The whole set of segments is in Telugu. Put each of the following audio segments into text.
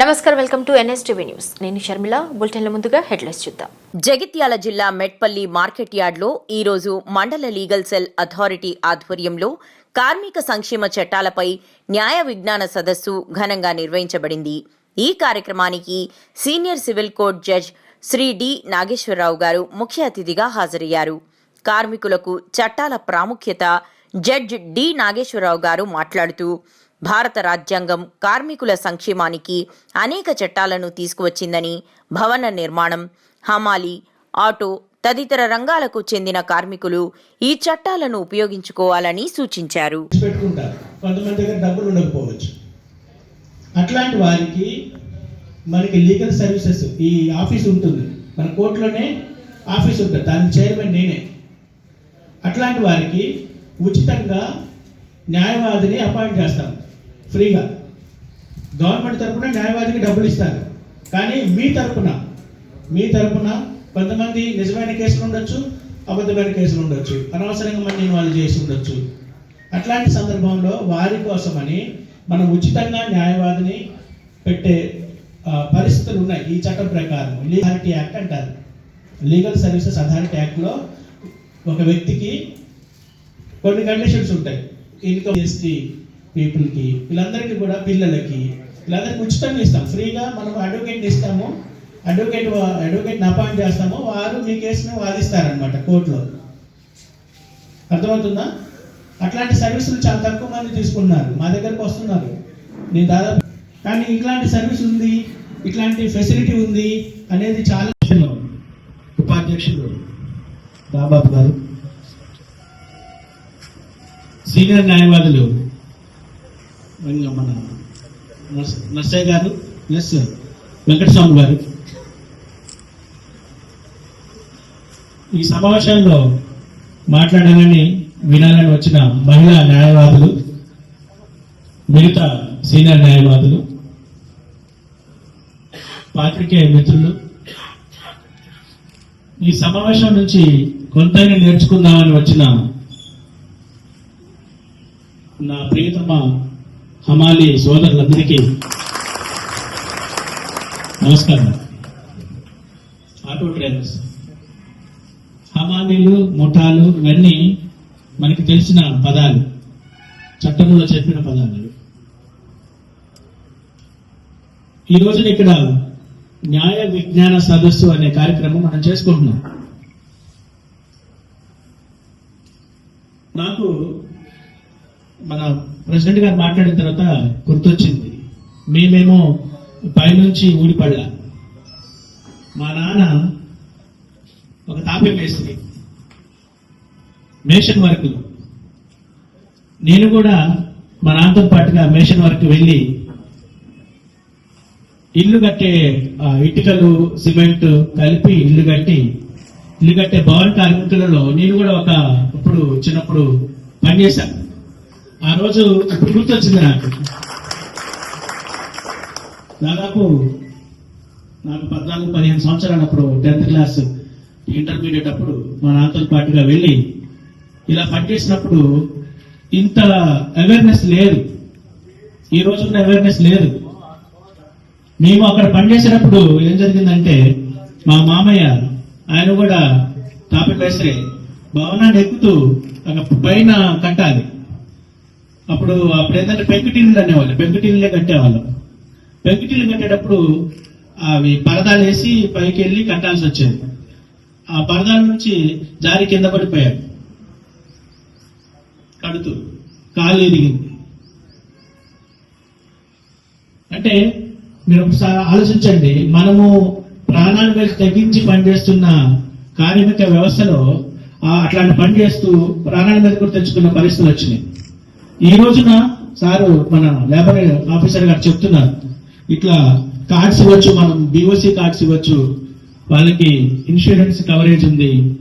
నమస్కారం వెల్కమ్ టు ఎన్ఎస్టీవీ న్యూస్. నేను షర్మిల. బులెటిన్ల ముందుగా హెడ్లైన్స్ చూద్దాం. జగిత్యాల జిల్లా మెట్పల్లి మార్కెట్ యార్డ్లో ఈరోజు మండల లీగల్ సెల్ అథారిటీ ఆధ్వర్యంలో కార్మిక సంక్షేమ చట్టాలపై న్యాయ విజ్ఞాన సదస్సు ఘనంగా నిర్వహించబడింది. ఈ కార్యక్రమానికి senior civil court judge Shri D Nageswararao గారు ముఖ్య అతిథిగా హాజరయ్యారు. కార్మికులకు చట్టాల ప్రాముఖ్యత జడ్జ్ డి నాగేశ్వరరావు గారు మాట్లాడుతూ భారత రాజ్యాంగం కార్మికుల సంక్షేమానికి అనేక చట్టాలను తీసుకువచ్చిందని భవన నిర్మాణం హమాలి ఆటో తదితర రంగాలకు చెందిన కార్మికులు ఈ చట్టాలను ఉపయోగించుకోవాలని సూచించారు. అట్లాంటి వారికి మనకి లీగల్ సర్వీసెస్ ఈ ఆఫీస్ ఉంటుంది. మన కోర్టులోనే ఆఫీస్ ఉంటుంది. దాని చైర్మన్ నేనే. అట్లాంటి వారికి ఉచితంగా న్యాయవాదిని అపాయింట్ చేస్తాం. ఫ్రీగా. గవర్నమెంట్ తరపున న్యాయవాదికి డబ్బులు ఇస్తారు. కానీ మీ తరపున మీ తరపున కొంతమంది నిజమైన కేసులు ఉండొచ్చు అబద్ధమైన కేసులు ఉండొచ్చు. అనవసరంగా మంది ఇన్వాల్వ్ చేసి ఉండొచ్చు. అట్లాంటి సందర్భంలో వారి కోసమని మనం ఉచితంగా న్యాయవాదిని పెట్టే పరిస్థితులు ఉన్నాయి. ఈ చట్టం ప్రకారం లీగాలిటీ యాక్ట్ అంటారు. లీగల్ సర్వీసెస్ అథారిటీ యాక్ట్లో ఒక వ్యక్తికి కొన్ని కండిషన్స్ ఉంటాయి. ఇన్కమ్ ఎస్టీ పీపుల్కి వీళ్ళందరికీ కూడా పిల్లలకి. వీళ్ళందరికీ ఉచితంగా ఇస్తాం. ఫ్రీగా మనం అడ్వకేట్ ఇస్తాము. అడ్వకేట్ అడ్వకేట్ని అపాయింట్ చేస్తాము. వారు మీ కేసును వాదిస్తారనమాట కోర్టులో. అర్థమవుతుందా? అట్లాంటి సర్వీసులు చాలా తక్కువ మంది తీసుకున్నారు మా దగ్గరకు వస్తున్నారు. నేను దాదాపు కానీ ఇట్లాంటి సర్వీస్ ఉంది ఇట్లాంటి ఫెసిలిటీ ఉంది అనేది చాలా ఉపాధ్యక్షులు రాబాబు గారు. సీనియర్ న్యాయవాదులు మన నర్సయ్య గారు ప్లస్ వెంకటస్వామి గారు. ఈ సమావేశంలో మాట్లాడాలని వినాలని వచ్చిన మహిళా న్యాయవాదులు మిగతా సీనియర్ న్యాయవాదులు పాత్రికేయ మిత్రులు. ఈ సమావేశం నుంచి కొంతైనా నేర్చుకుందామని వచ్చిన నా ప్రియతమ హమాలి సోదరులందరికీ నమస్కారం. ఆటో డ్రైవర్స్ హమాలీలు ముఠాలు ఇవన్నీ మనకి తెలిసిన పదాలు చట్టంలో చెప్పిన పదాలు. ఈ రోజున ఇక్కడ న్యాయ విజ్ఞాన సదస్సు అనే కార్యక్రమం మనం చేసుకుంటున్నాం. నాకు మన ప్రెసిడెంట్ గారు మాట్లాడిన తర్వాత గుర్తొచ్చింది. మేమేమో పైనుంచి ఊడిపడ్డా మా నాన్న ఒక తాపే మేస్త్రి మేషన్ వర్క్ నేను కూడా మా నాన్నతో పాటుగా మేషన్ వర్క్ వెళ్ళి ఇల్లు కట్టే ఆ, ఇటుకలు సిమెంట్ కలిపి ఇల్లు కట్టి ఇల్లు కట్టే భవన కార్మికులలో నేను కూడా ఒక ఇప్పుడు చిన్నప్పుడు పనిచేశాను. ఆ రోజు ఇప్పుడు గుర్తొచ్చింది నాకు. దాదాపు నాకు పద్నాలుగు పదిహేను సంవత్సరాలప్పుడు టెన్త్ క్లాస్ ఇంటర్మీడియట్ అప్పుడు మా నాన్నతో పాటుగా వెళ్ళి ఇలా పనిచేసినప్పుడు ఇంత అవేర్నెస్ లేదు. ఈ రోజున్న అవేర్నెస్ లేదు. మేము అక్కడ పనిచేసేటప్పుడు ఏం జరిగిందంటే మా మామయ్య ఆయన కూడా తాపి మేస్త్రి భవనాన్ని ఎక్కుతూ పైన కట్టాలి అప్పుడు అప్పుడు ఏంటంటే పెంకుటిల్లు అనేవాళ్ళు. పెంకుటిల్లే కట్టేవాళ్ళు. పెంకుటిల్లు కట్టేటప్పుడు అవి పరదాలు వేసి పైకి వెళ్ళి కట్టాల్సి వచ్చేది. ఆ పరదాల నుంచి జారి కింద పడిపోయాడు కడుతూ కాలు ఎదిగింది అంటే మీరు ఒకసారి ఆలోచించండి. మనము ప్రాణాల మీద తగ్గించి పనిచేస్తున్న కార్మిక వ్యవస్థలో అట్లాంటి పని చేస్తూ ప్రాణాల మీద కూడా తెచ్చుకున్న పరిస్థితులు వచ్చినాయి. ఈ రోజున సారు మన లేబర్ ఆఫీసర్ గారు చెప్తున్నారు. ఇట్లా కార్డ్స్ ఇవ్వచ్చు మనం బిఓసి కార్డ్స్ ఇవ్వచ్చు. వాళ్ళకి ఇన్సూరెన్స్ కవరేజ్ ఉంది.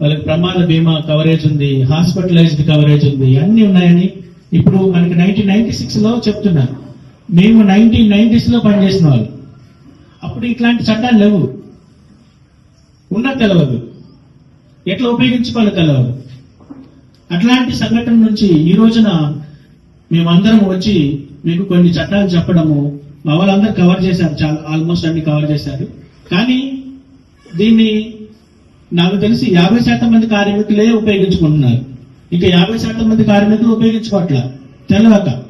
వాళ్ళకి ప్రమాద బీమా కవరేజ్ ఉంది. హాస్పిటలైజ్డ్ కవరేజ్ ఉంది. అన్ని ఉన్నాయని ఇప్పుడు మనకి నైన్టీన్ నైన్టీ సిక్స్లో చెప్తున్నారు. మేము నైన్టీన్ నైన్టీస్లో పనిచేసిన వాళ్ళు. అప్పుడు ఇట్లాంటి చట్టాలు లేవు. ఉన్నా తెలవదు. ఎట్లా ఉపయోగించుకోవాలో తెలవదు. అట్లాంటి సంఘటన నుంచి ఈ రోజున మేమందరం వచ్చి మీకు కొన్ని చట్టాలు చెప్పడము మా వాళ్ళందరూ కవర్ చేశారు. చాలా ఆల్మోస్ట్ అన్ని కవర్ చేశారు. కానీ దీన్ని నాకు తెలిసి యాభై శాతం మంది కార్మికులే ఉపయోగించుకుంటున్నారు. ఇంకా యాభై శాతం మంది కార్మికులు ఉపయోగించుకోవట్లా? తెలియక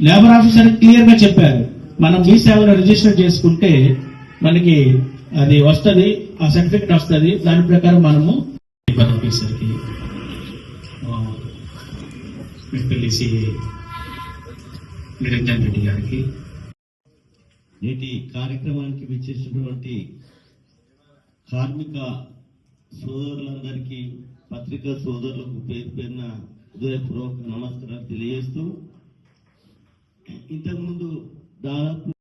లేబర్ ఆఫీసర్ క్లియర్గా చెప్పారు. మనం మీ సేవలో రిజిస్టర్ చేసుకుంటే మనకి అది వస్తుంది ఆ సర్టిఫికెట్ వస్తుంది. దాని ప్రకారం మనము ఆఫీసర్ పిల్లిసి నిరంజన్ రెడ్డి గారికి. నేటి కార్యక్రమానికి విచ్చేసినటువంటి కార్మిక సోదరులందరికీ పత్రికా సోదరులకు పేరు పేరున హృదయపూర్వక నమస్కారాలు తెలియజేస్తూ ఇంతకుముందు దాదాపు